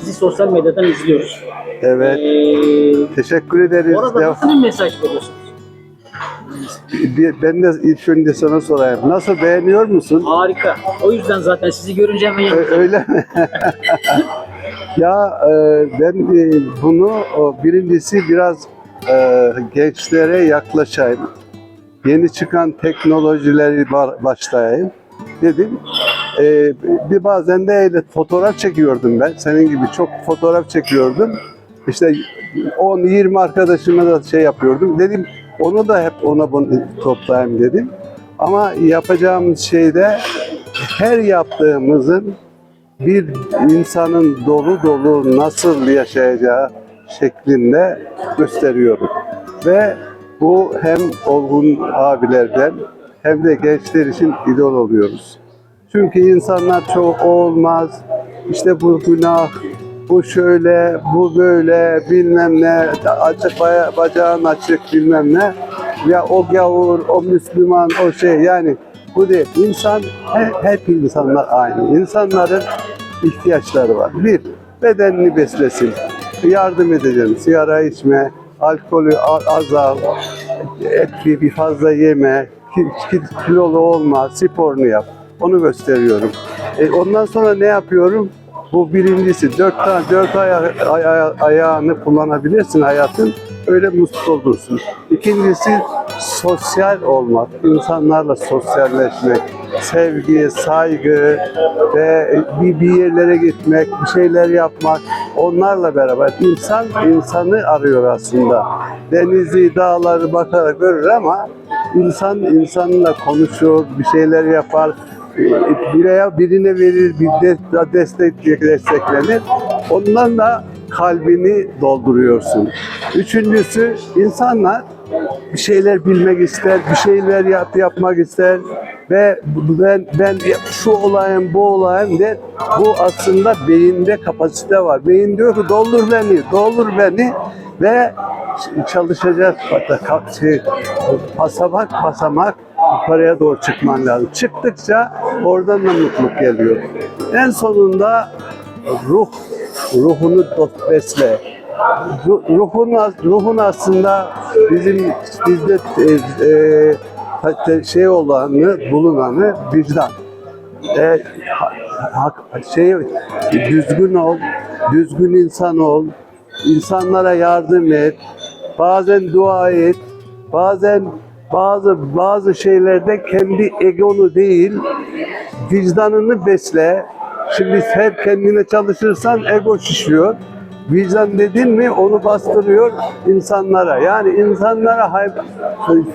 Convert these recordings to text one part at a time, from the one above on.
Sizi sosyal medyadan izliyoruz. Evet. Ee, Teşekkür ederiz. orada Dev- nasıl bir mesaj veriyorsunuz? Bir- Ben de ilk önce sana sorayım. Nasıl beğeniyor musun? Harika. O yüzden zaten sizi görünce hemen Ö- Öyle mi? ya e, ben e, bunu o, birincisi biraz e, gençlere yaklaşayım. Yeni çıkan teknolojileri ba- başlayayım dedim. E, bir bazen de öyle fotoğraf çekiyordum ben. Senin gibi çok fotoğraf çekiyordum. İşte 10-20 arkadaşıma da şey yapıyordum. Dedim onu da hep ona bunu toplayayım dedim. Ama yapacağımız şeyde her yaptığımızın bir insanın dolu dolu nasıl yaşayacağı şeklinde gösteriyorum. Ve bu hem olgun abilerden hem de gençler için idol oluyoruz. Çünkü insanlar çok olmaz, işte bu günah, bu şöyle, bu böyle, bilmem ne, açık bacağın açık bilmem ne. Ya o gavur, o Müslüman, o şey yani bu değil. İnsan, he- hep insanlar aynı. İnsanların ihtiyaçları var. Bir, bedenini beslesin. Yardım edeceğim. Sigara içme, alkolü azal, et bir fazla yeme, ki- ki- kilolu olma, sporunu yap. Onu gösteriyorum. E, ondan sonra ne yapıyorum? Bu birincisi dört tane dört aya, ay- ay- ayağını kullanabilirsin hayatın. Öyle mutlu olursun. İkincisi sosyal olmak, insanlarla sosyalleşmek, sevgi, saygı ve bir, bir yerlere gitmek, bir şeyler yapmak, onlarla beraber insan insanı arıyor aslında. Denizi, dağları bakarak görür ama insan insanla konuşur, bir şeyler yapar, bireye birine verir, bir de, destek desteklenir. Ondan da kalbini dolduruyorsun. Üçüncüsü insanlar bir şeyler bilmek ister, bir şeyler yap, yapmak ister ve ben ben şu olayım, bu olayım der. Bu aslında beyinde kapasite var. Beyin diyor ki doldur beni, doldur beni ve çalışacak şey, basamak basamak yukarıya doğru çıkman lazım. Çıktıkça oradan da mutluluk geliyor. En sonunda ruh, ruhunu besle. Ru- Ruhun, ruhun aslında bizim bizde e, e, şey olanı, bulunanı vicdan. E, ha- hak- şey düzgün ol, düzgün insan ol, insanlara yardım et, bazen dua et, bazen bazı bazı şeylerde kendi egonu değil, vicdanını besle. Şimdi hep kendine çalışırsan ego şişiyor. Vicdan dedin mi onu bastırıyor insanlara. Yani insanlara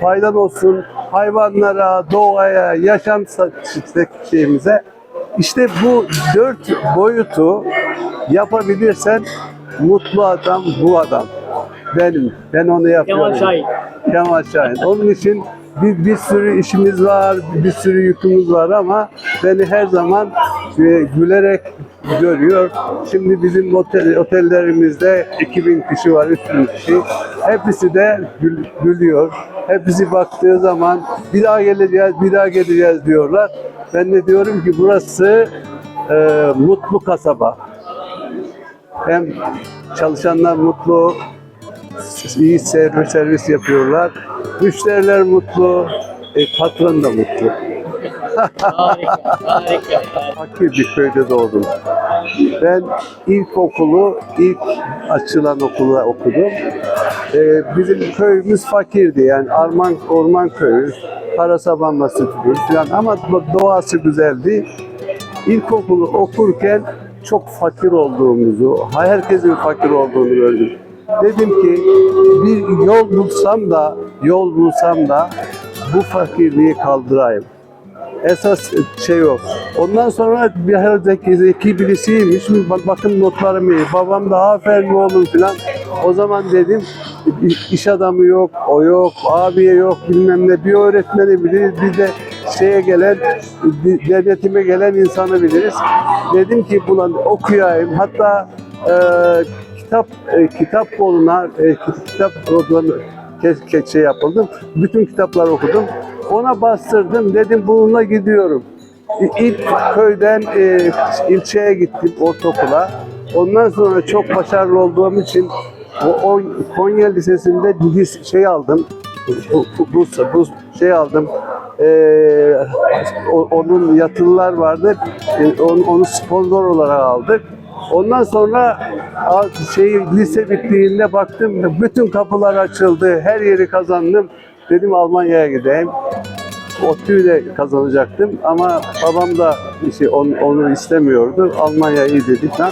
faydan olsun, hayvanlara, doğaya, yaşam şeyimize. İşte bu dört boyutu yapabilirsen mutlu adam bu adam. Benim. Ben onu yapıyorum. Kemal Şahin. Kemal Şahin. Onun için bir, bir sürü işimiz var, bir sürü yükümüz var ama beni her zaman e, gülerek görüyor. Şimdi bizim otel, otellerimizde 2000 kişi var, 3000 kişi. Hepsi de gül- gülüyor. Hepsi baktığı zaman bir daha geleceğiz, bir daha geleceğiz diyorlar. Ben de diyorum ki burası e, mutlu kasaba. Hem çalışanlar mutlu, iyi servis, servis yapıyorlar. Müşteriler mutlu, e, patron da mutlu. Harika, harika. Fakir bir köyde doğdum. Ben ilkokulu ilk açılan okulda okudum. E, bizim köyümüz fakirdi yani Arman Orman Köyü, Karasaban Masıtı falan ama doğası güzeldi. İlkokulu okurken çok fakir olduğumuzu, herkesin fakir olduğunu gördüm. Dedim ki bir yol bulsam da, yol bulsam da bu fakirliği kaldırayım. Esas şey o. Ondan sonra bir herhalde zeki birisiymiş. Bak, bakın notlarım iyi. Babam da aferin oğlum filan. O zaman dedim iş adamı yok, o yok, abiye yok bilmem ne. Bir öğretmeni biliriz, bir de şeye gelen, devletime gelen insanı biliriz. Dedim ki bulan okuyayım. Hatta e, kitap e, kitap koluna e, kitap kodlarını kes, kes- şey yapıldım. Bütün kitapları okudum. Ona bastırdım. Dedim bununla gidiyorum. İlk köyden e, ilçeye gittim ortaokula. Ondan sonra çok başarılı olduğum için o, o Konya Lisesi'nde lis- şey aldım. Bu, bu, bu, şey aldım. Ee, onun yatılılar vardı. Ee, onu, onu sponsor olarak aldık. Ondan sonra şey lise bittiğinde baktım bütün kapılar açıldı. Her yeri kazandım. Dedim Almanya'ya gideyim. ODTÜ'yü de kazanacaktım ama babam da işte onu, onu istemiyordu. Almanya iyi dedi falan.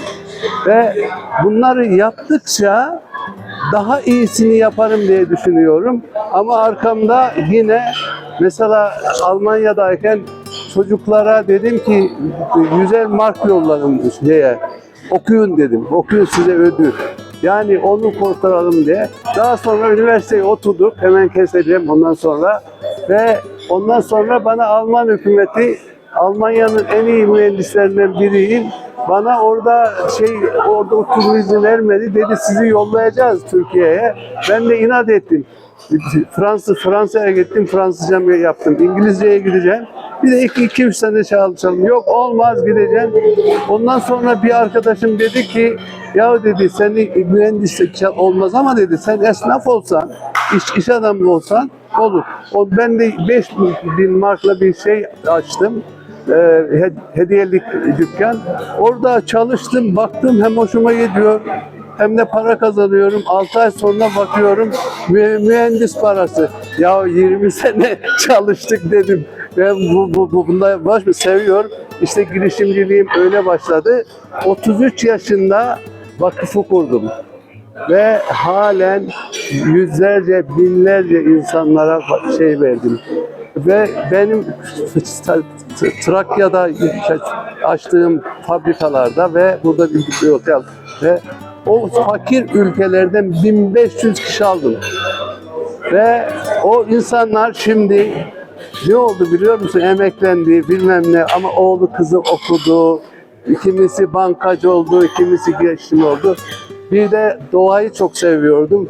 Ve bunları yaptıkça daha iyisini yaparım diye düşünüyorum. Ama arkamda yine mesela Almanya'dayken çocuklara dedim ki 100'er mark yolladım şeye. Okuyun dedim. Okuyun size ödül. Yani onu kurtaralım diye. Daha sonra üniversiteye oturduk. Hemen keseceğim ondan sonra. Ve ondan sonra bana Alman hükümeti Almanya'nın en iyi mühendislerinden biriyim. Bana orada şey orada oturma izni vermedi. Dedi sizi yollayacağız Türkiye'ye. Ben de inat ettim. Fransız Fransa'ya gittim. Fransızca yaptım. İngilizceye gideceğim. Bir de iki, iki üç sene çalışalım. Yok olmaz gideceğim. Ondan sonra bir arkadaşım dedi ki ya dedi seni mühendislik çal- olmaz ama dedi sen esnaf olsan, iş, iş adamı olsan olur. O, ben de 5 bin markla bir şey açtım. He- hediyelik dükkan. Orada çalıştım, baktım hem hoşuma gidiyor hem de para kazanıyorum. 6 ay sonra bakıyorum mü- mühendis parası. Ya 20 sene çalıştık dedim. Ben bu, bu, bu bunda baş mı seviyorum. İşte girişimciliğim öyle başladı. 33 yaşında vakıfı kurdum. Ve halen yüzlerce, binlerce insanlara şey verdim. Ve benim Trakya'da açtığım fabrikalarda ve burada bir bir otel ve o fakir ülkelerden 1500 kişi aldım. Ve o insanlar şimdi ne oldu biliyor musun? Emeklendi bilmem ne ama oğlu kızı okudu. Kimisi bankacı oldu, kimisi girişim oldu. Bir de doğayı çok seviyordum.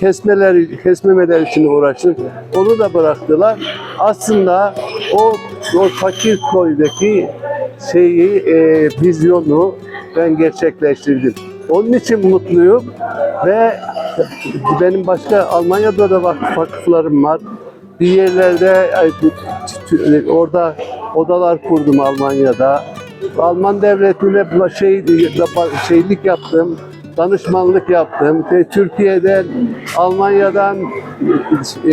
Kesmeler, kesmemeler için uğraştım. Onu da bıraktılar. Aslında o, o fakir koydaki şeyi, e, vizyonu ben gerçekleştirdim. Onun için mutluyum ve benim başka Almanya'da da vakıf vakıflarım var. Ay, orada odalar kurdum Almanya'da. Alman devletine şey, şeylik yaptım, danışmanlık yaptım. Ve Türkiye'den, Almanya'dan e,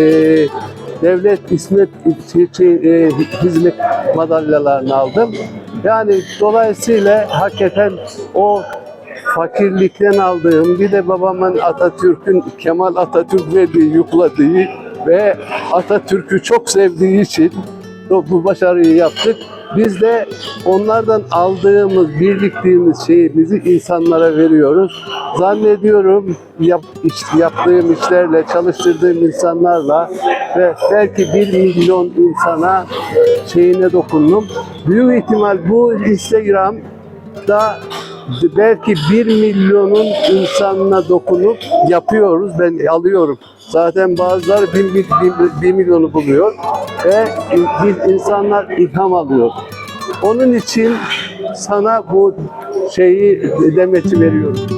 devlet hizmet şey, e, hizmet madalyalarını aldım. Yani dolayısıyla hakikaten o fakirlikten aldığım bir de babamın Atatürk'ün Kemal Atatürk verdiği yükladığı ve Atatürk'ü çok sevdiği için bu başarıyı yaptık. Biz de onlardan aldığımız, biriktiğimiz şeyimizi insanlara veriyoruz. Zannediyorum yap, iş- yaptığım işlerle, çalıştırdığım insanlarla ve belki bir milyon insana şeyine dokundum. Büyük ihtimal bu Instagram da belki bir milyonun insanına dokunup yapıyoruz. Ben alıyorum. Zaten bazıları bin, bin, bin, bir milyonu buluyor ve in- insanlar ilham alıyor. Onun için sana bu şeyi demeti veriyorum.